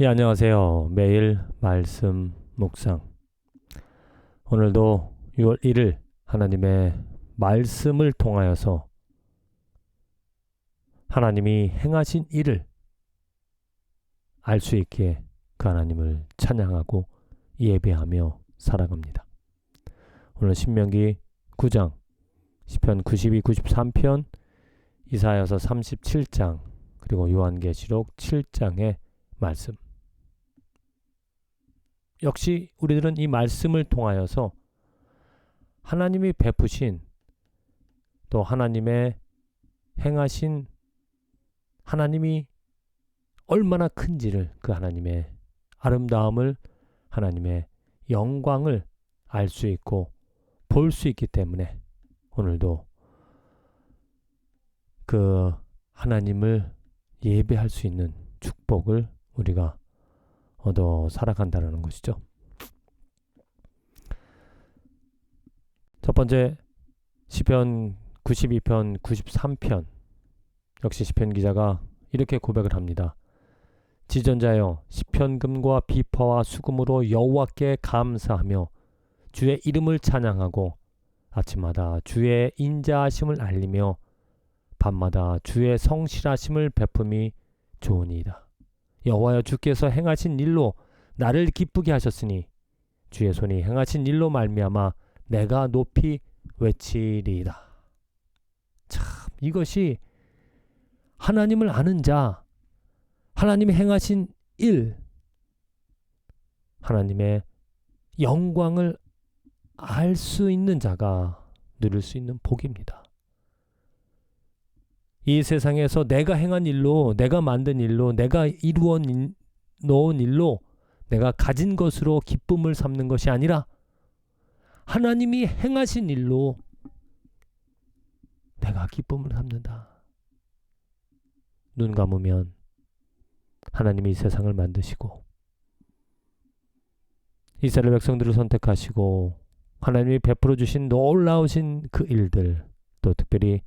예, 안녕하세요. 매일 말씀 묵상. 오늘도 6월 1일 하나님의 말씀을 통하여서 하나님이 행하신 일을 알 수 있기에 그 하나님을 찬양하고 예배하며 살아갑니다. 오늘 신명기 9장, 시편 92, 93편, 이사야서 37장, 그리고 요한계시록 7장의 말씀. 역시 우리들은 이 말씀을 통하여서 하나님이 베푸신 또 하나님의 행하신 하나님이 얼마나 큰지를 그 하나님의 아름다움을 하나님의 영광을 알 수 있고 볼 수 있기 때문에 오늘도 그 하나님을 예배할 수 있는 축복을 우리가 얻어 살아간다는 것이죠. 첫 번째 시편 92편 93편 역시 시편 기자가 이렇게 고백을 합니다. 지전자여 시편금과 비퍼와 수금으로 여호와께 감사하며 주의 이름을 찬양하고 아침마다 주의 인자하심을 알리며 밤마다 주의 성실하심을 베품이 좋으니이다. 여호와여 주께서 행하신 일로 나를 기쁘게 하셨으니 주의 손이 행하신 일로 말미암아 내가 높이 외치리이다. 참 이것이 하나님을 아는 자, 하나님이 행하신 일, 하나님의 영광을 알 수 있는 자가 누릴 수 있는 복입니다. 이 세상에서 내가 행한 일로, 내가 만든 일로, 내가 이루어 놓은 일로 내가 가진 것으로 기쁨을 삼는 것이 아니라 하나님이 행하신 일로 내가 기쁨을 삼는다. 눈 감으면 하나님이 이 세상을 만드시고 이스라엘 백성들을 선택하시고 하나님이 베풀어 주신 놀라우신 그 일들 또 특별히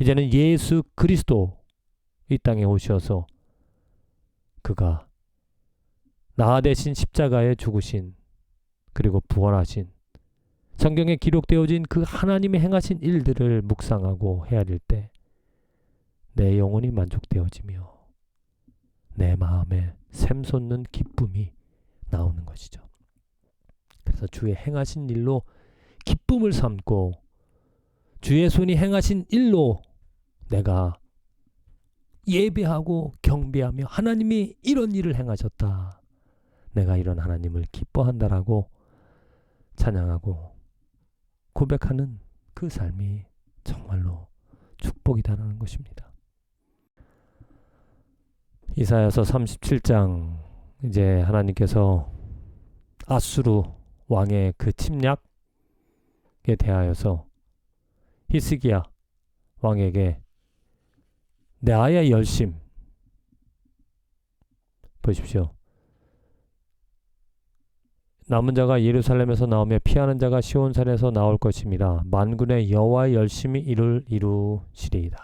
이제는 예수 그리스도 이 땅에 오셔서 그가 나 대신 십자가에 죽으신 그리고 부활하신 성경에 기록되어진 그 하나님의 행하신 일들을 묵상하고 헤아릴 때 내 영혼이 만족되어지며 내 마음에 샘솟는 기쁨이 나오는 것이죠. 그래서 주의 행하신 일로 기쁨을 삼고 주의 손이 행하신 일로 내가 예배하고 경배하며 하나님이 이런 일을 행하셨다. 내가 이런 하나님을 기뻐한다라고 찬양하고 고백하는 그 삶이 정말로 축복이다라는 것입니다. 이사야서 37장 이제 하나님께서 아수르 왕의 그 침략에 대하여서 히스기야 왕에게 나의 열심 보십시오. 남은 자가 예루살렘에서 나오며 피하는 자가 시온산에서 나올 것입니다. 만군의 여호와의 열심히 이룰 이루시리이다.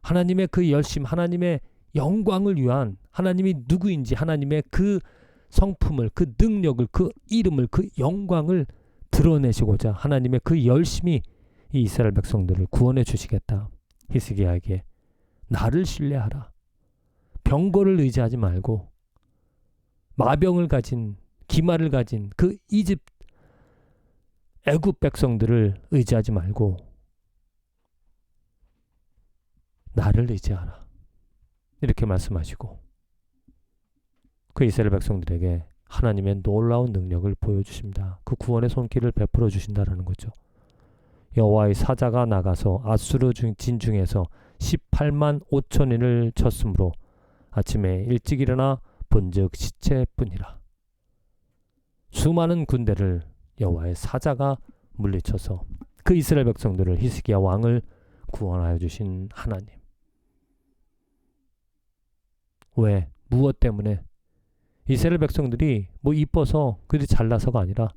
하나님의 그 열심, 하나님의 영광을 위한 하나님이 누구인지 하나님의 그 성품을, 그 능력을, 그 이름을, 그 영광을 드러내시고자 하나님의 그 열심이 이 이스라엘 백성들을 구원해 주시겠다. 히스기야에게 나를 신뢰하라. 병거를 의지하지 말고 마병을 가진 기마를 가진 그 이집 애굽 백성들을 의지하지 말고 나를 의지하라. 이렇게 말씀하시고 그 이스라엘 백성들에게 하나님의 놀라운 능력을 보여주십니다. 그 구원의 손길을 베풀어 주신다라는 거죠. 여호와의 사자가 나가서 아수르 진 중에서 18만 5천인을 쳤으므로 아침에 일찍 일어나 본즉 시체뿐이라. 수많은 군대를 여호와의 사자가 물리쳐서 그 이스라엘 백성들을 히스기야 왕을 구원하여 주신 하나님. 왜? 무엇 때문에? 이스라엘 백성들이 뭐 이뻐서 그들이 잘나서가 아니라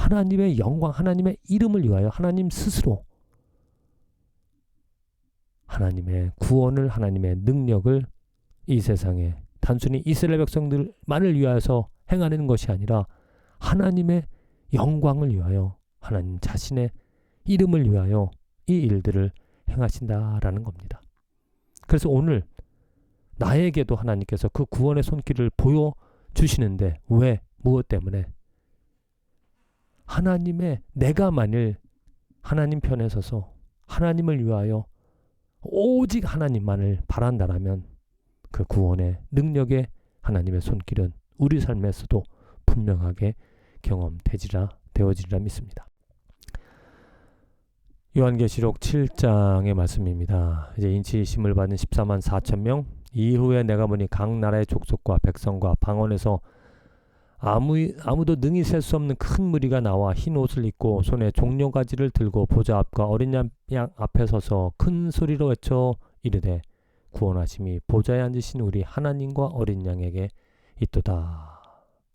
하나님의 영광, 하나님의 이름을 위하여 하나님 스스로 하나님의 구원을 하나님의 능력을 이 세상에 단순히 이스라엘 백성들만을 위하여서 행하는 것이 아니라 하나님의 영광을 위하여 하나님 자신의 이름을 위하여 이 일들을 행하신다라는 겁니다. 그래서 오늘 나에게도 하나님께서 그 구원의 손길을 보여 주시는데 왜 무엇 때문에 하나님의 내가 만일 하나님 편에 서서 하나님을 위하여 오직 하나님만을 바란다라면 그 구원의 능력의 하나님의 손길은 우리 삶에서도 분명하게 경험되지라 되어지리라 믿습니다. 요한계시록 7장의 말씀입니다. 이제 인치심을 받은 14만 4천 명 이후에 내가 보니 각 나라의 족속과 백성과 방언에서 아무 아무도 능히 셀 수 없는 큰 무리가 나와 흰 옷을 입고 손에 종려가지를 들고 보좌 앞과 어린 양, 양 앞에 서서 큰 소리로 외쳐 이르되 구원하심이 보좌에 앉으신 우리 하나님과 어린 양에게 있도다.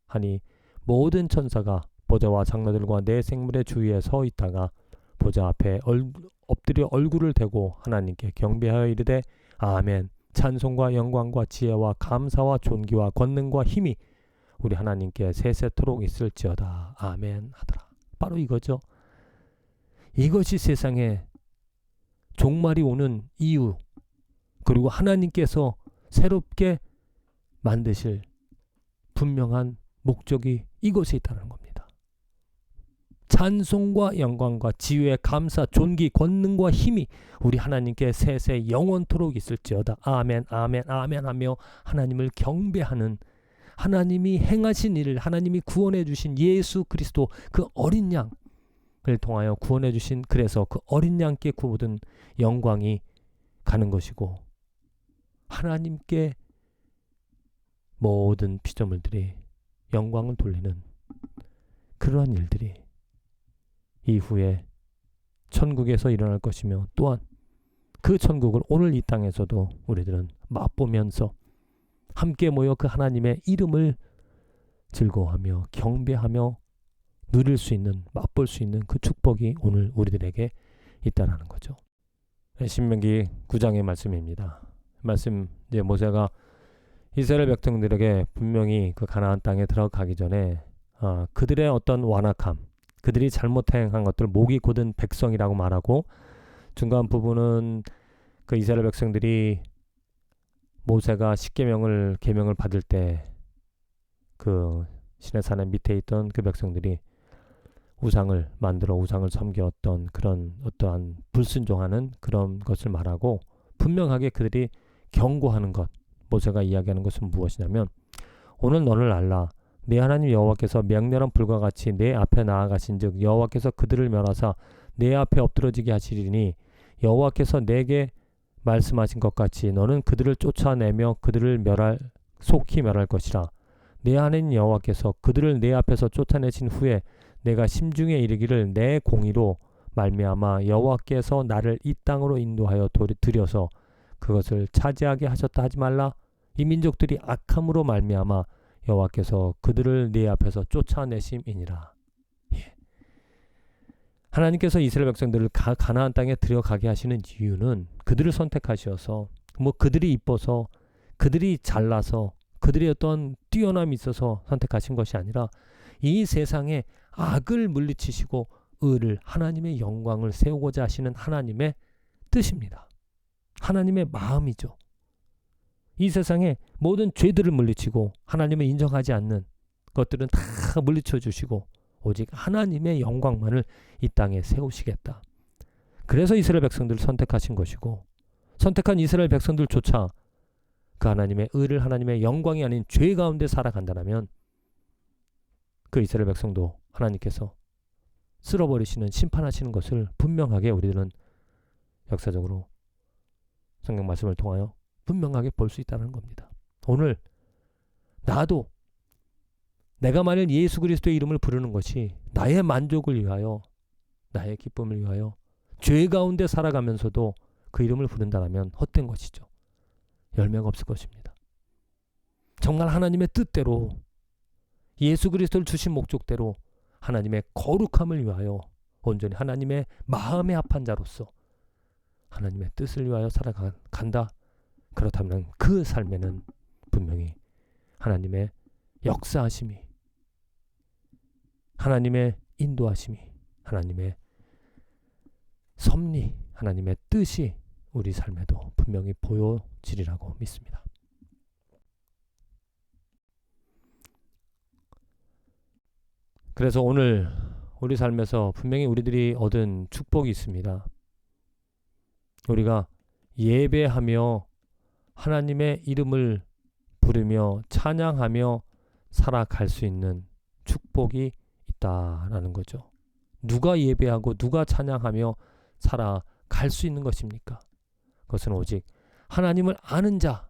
하니 모든 천사가 보좌와 장로들과 내 생물의 주위에 서 있다가 보좌 앞에 얼, 엎드려 얼굴을 대고 하나님께 경배하여 이르되 아멘. 찬송과 영광과 지혜와 감사와 존귀와 권능과 힘이 우리 하나님께 세세토록 있을지어다 아멘 하더라 바로 이거죠 이것이 세상에 종말이 오는 이유 그리고 하나님께서 새롭게 만드실 분명한 목적이 이곳에 있다는 겁니다. 찬송과 영광과 지혜의 감사, 존귀, 권능과 힘이 우리 하나님께 세세 영원토록 있을지어다. 아멘, 아멘, 아멘 하며 하나님을 경배하는 하나님이 행하신 일을 하나님이 구원해 주신 예수 그리스도 그 어린 양을 통하여 구원해 주신 그래서 그 어린 양께 구모든 영광이 가는 것이고 하나님께 모든 피조물들이 영광을 돌리는 그러한 일들이 이후에 천국에서 일어날 것이며 또한 그 천국을 오늘 이 땅에서도 우리들은 맛보면서 함께 모여 그 하나님의 이름을 즐거워하며 경배하며 누릴 수 있는 맛볼 수 있는 그 축복이 오늘 우리들에게 있다라는 거죠. 신명기 9장의 말씀입니다. 말씀 이제 모세가 이스라엘 백성들에게 분명히 그 가나안 땅에 들어가기 전에 어, 그들의 어떤 완악함, 그들이 잘못 행한 것들 목이 곧은 백성이라고 말하고 중간 부분은 그 이스라엘 백성들이 모세가 십계명을 계명을 받을 때 그 시내산의 밑에 있던 그 백성들이 우상을 만들어 우상을 섬겼던 그런 어떠한 불순종하는 그런 것을 말하고 분명하게 그들이 경고하는 것 모세가 이야기하는 것은 무엇이냐면 오늘 너를 알라. 내 하나님 여호와께서 명렬한 불과 같이 내 앞에 나아가신즉 여호와께서 그들을 멸하사 내 앞에 엎드러지게 하시리니 여호와께서 내게 말씀하신 것 같이 너는 그들을 쫓아내며 그들을 멸할 속히 멸할 것이라 내 하나님 여호와께서 그들을 내 앞에서 쫓아내신 후에 내가 심중에 이르기를 내 공의로 말미암아 여호와께서 나를 이 땅으로 인도하여 들여서 그것을 차지하게 하셨다 하지 말라 이 민족들이 악함으로 말미암아 여호와께서 그들을 네 앞에서 쫓아내심이니라. 예. 하나님께서 이스라엘 백성들을 가, 가나안 땅에 들어가게 하시는 이유는 그들을 선택하셔서 뭐 그들이 이뻐서 그들이 잘나서 그들의 어떤 뛰어남이 있어서 선택하신 것이 아니라 이 세상에 악을 물리치시고 의를 하나님의 영광을 세우고자 하시는 하나님의 뜻입니다. 하나님의 마음이죠. 이 세상에 모든 죄들을 물리치고 하나님을 인정하지 않는 것들은 다 물리쳐 주시고 오직 하나님의 영광만을 이 땅에 세우시겠다. 그래서 이스라엘 백성들을 선택하신 것이고 선택한 이스라엘 백성들조차 그 하나님의 의를 하나님의 영광이 아닌 죄 가운데 살아간다면 그 이스라엘 백성도 하나님께서 쓸어버리시는 심판하시는 것을 분명하게 우리들은 역사적으로 성경 말씀을 통하여 분명하게 볼 수 있다는 겁니다. 오늘 나도 내가 만일 예수 그리스도의 이름을 부르는 것이 나의 만족을 위하여 나의 기쁨을 위하여 죄 가운데 살아가면서도 그 이름을 부른다면 헛된 것이죠. 열매가 없을 것입니다. 정말 하나님의 뜻대로 예수 그리스도를 주신 목적대로 하나님의 거룩함을 위하여 온전히 하나님의 마음에 합한 자로서 하나님의 뜻을 위하여 살아간다. 그렇다면 그 삶에는 분명히 하나님의 역사하심이 하나님의 인도하심이 하나님의 섭리 하나님의 뜻이 우리 삶에도 분명히 보여지리라고 믿습니다. 그래서 오늘 우리 삶에서 분명히 우리들이 얻은 축복이 있습니다. 우리가 예배하며 하나님의 이름을 부르며 찬양하며 살아갈 수 있는 축복이 있다라는 거죠. 누가 예배하고 누가 찬양하며 살아갈 수 있는 것입니까? 그것은 오직 하나님을 아는 자,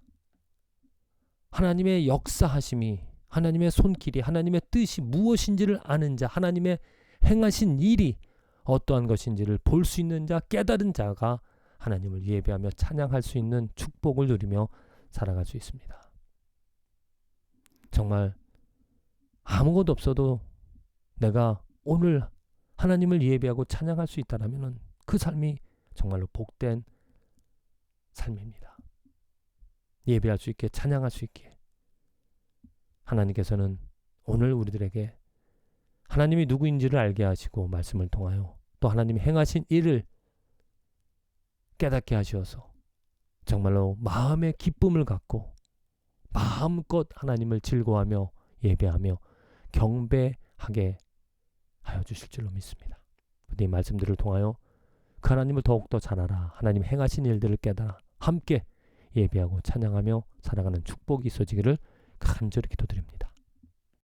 하나님의 역사하심이, 하나님의 손길이, 하나님의 뜻이 무엇인지를 아는 자, 하나님의 행하신 일이 어떠한 것인지를 볼 수 있는 자, 깨달은 자가 하나님을 예배하며 찬양할 수 있는 축복을 누리며 살아갈 수 있습니다. 정말 아무것도 없어도 내가 오늘 하나님을 예배하고 찬양할 수 있다라면은 그 삶이 정말로 복된 삶입니다. 예배할 수 있게 찬양할 수 있게 하나님께서는 오늘 우리들에게 하나님이 누구인지를 알게 하시고 말씀을 통하여 또 하나님이 행하신 일을 깨닫게 하시어서 정말로 마음의 기쁨을 갖고 마음껏 하나님을 즐거워하며 예배하며 경배하게 하여 주실 줄로 믿습니다. 이 말씀들을 통하여 그 하나님을 더욱더 잘 알아 하나님 행하신 일들을 깨달아 함께 예배하고 찬양하며 살아가는 축복이 있어지기를 간절히 기도드립니다.